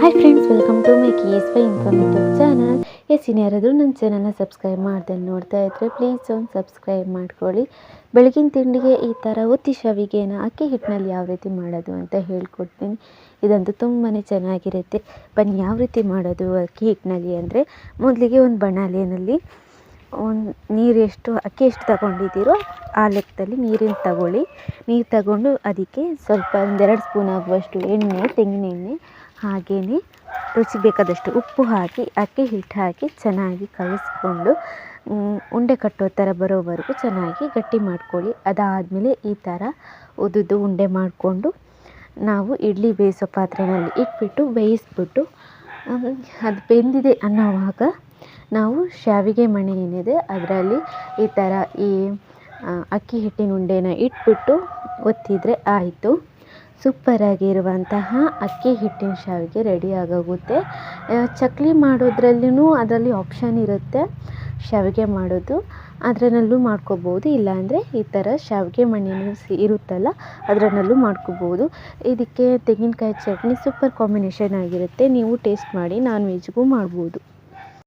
Hi friends welcome to my case by informative channel S ಇನ್ಯಾರಾದರೂ ನನ್ನ ಚಾನಲ್ನ subscribe ಮಾಡ್ದೆ ನೋಡ್ತಾ ಇದ್ದರೆ ಪ್ಲೀಸ್ ಒಂದು ಸಬ್ಸ್ಕ್ರೈಬ್ ಮಾಡ್ಕೊಳ್ಳಿ. ಬೆಳಗಿನ ತಿಂಡಿಗೆ ಈ ಥರ ಒತ್ತಿ ಶಾವಿಗೆನ ಅಕ್ಕಿ ಹಿಟ್ಟಿನಲ್ಲಿ ಯಾವ ರೀತಿ ಮಾಡೋದು ಅಂತ ಹೇಳ್ಕೊಡ್ತೀನಿ. ಇದಂತೂ ತುಂಬಾ ಚೆನ್ನಾಗಿರುತ್ತೆ. ಬನ್ನಿ, ಯಾವ ರೀತಿ ಮಾಡೋದು ಅಕ್ಕಿ ಹಿಟ್ಟಿನಲ್ಲಿ ಅಂದರೆ? ಮೊದಲಿಗೆ ಒಂದು ಬಣಾಲೆಯಲ್ಲಿ ಒಂದು ನೀರು ಎಷ್ಟು, ಅಕ್ಕಿ ಎಷ್ಟು ತಗೊಂಡಿದ್ದೀರೋ ಆ ಲೆಕ್ಕದಲ್ಲಿ ನೀರಿನ ತಗೊಳ್ಳಿ. ನೀರು ತಗೊಂಡು ಅದಕ್ಕೆ ಸ್ವಲ್ಪ ಒಂದೆರಡು ಸ್ಪೂನ್ ಆಗುವಷ್ಟು ಎಣ್ಣೆ ತೆಂಗಿನ ಎಣ್ಣೆ ಹಾಗೆಯೇ ರುಚಿಗೆ ಬೇಕಾದಷ್ಟು ಉಪ್ಪು ಹಾಕಿ, ಅಕ್ಕಿ ಹಿಟ್ಟು ಹಾಕಿ ಚೆನ್ನಾಗಿ ಕಲಿಸ್ಕೊಂಡು ಉಂಡೆ ಕಟ್ಟೋ ಥರ ಬರೋವರೆಗೂ ಚೆನ್ನಾಗಿ ಗಟ್ಟಿ ಮಾಡ್ಕೊಳ್ಳಿ. ಅದಾದಮೇಲೆ ಈ ಥರ ಉದುದು ಉಂಡೆ ಮಾಡಿಕೊಂಡು ನಾವು ಇಡ್ಲಿ ಬೇಯಿಸೋ ಪಾತ್ರೆಯಲ್ಲಿ ಇಟ್ಬಿಟ್ಟು ಬೇಯಿಸ್ಬಿಟ್ಟು ಅದು ಬೆಂದಿದೆ ಅನ್ನೋವಾಗ ನಾವು ಶಾವಿಗೆ ಮಣೆ ಏನಿದೆ ಅದರಲ್ಲಿ ಈ ಥರ ಈ ಅಕ್ಕಿ ಹಿಟ್ಟಿನ ಉಂಡೆನ ಇಟ್ಬಿಟ್ಟು ಒತ್ತಿದರೆ ಆಯಿತು. ಸೂಪರಾಗಿರುವಂತಹ ಅಕ್ಕಿ ಹಿಟ್ಟಿನ ಶಾವಿಗೆ ರೆಡಿ ಆಗೋಗುತ್ತೆ. ಚಕ್ಲಿ ಮಾಡೋದ್ರಲ್ಲೂ ಅದರಲ್ಲಿ ಆಪ್ಷನ್ ಇರುತ್ತೆ ಶಾವಿಗೆ ಮಾಡೋದು. ಅದರಲ್ಲೂ ಮಾಡ್ಕೋಬೋದು, ಇಲ್ಲಾಂದರೆ ಈ ಥರ ಶಾವಿಗೆ ಮಣೆನೂ ಸಿ, ಇರುತ್ತಲ್ಲ, ಅದರಲ್ಲೂ ಮಾಡ್ಕೋಬೋದು. ಇದಕ್ಕೆ ತೆಂಗಿನಕಾಯಿ ಚಟ್ನಿ ಸೂಪರ್ ಕಾಂಬಿನೇಷನ್ ಆಗಿರುತ್ತೆ. ನೀವು ಟೇಸ್ಟ್ ಮಾಡಿ ನಾನ್ ವೆಜ್ಗೂ ಮಾಡ್ಬೋದು.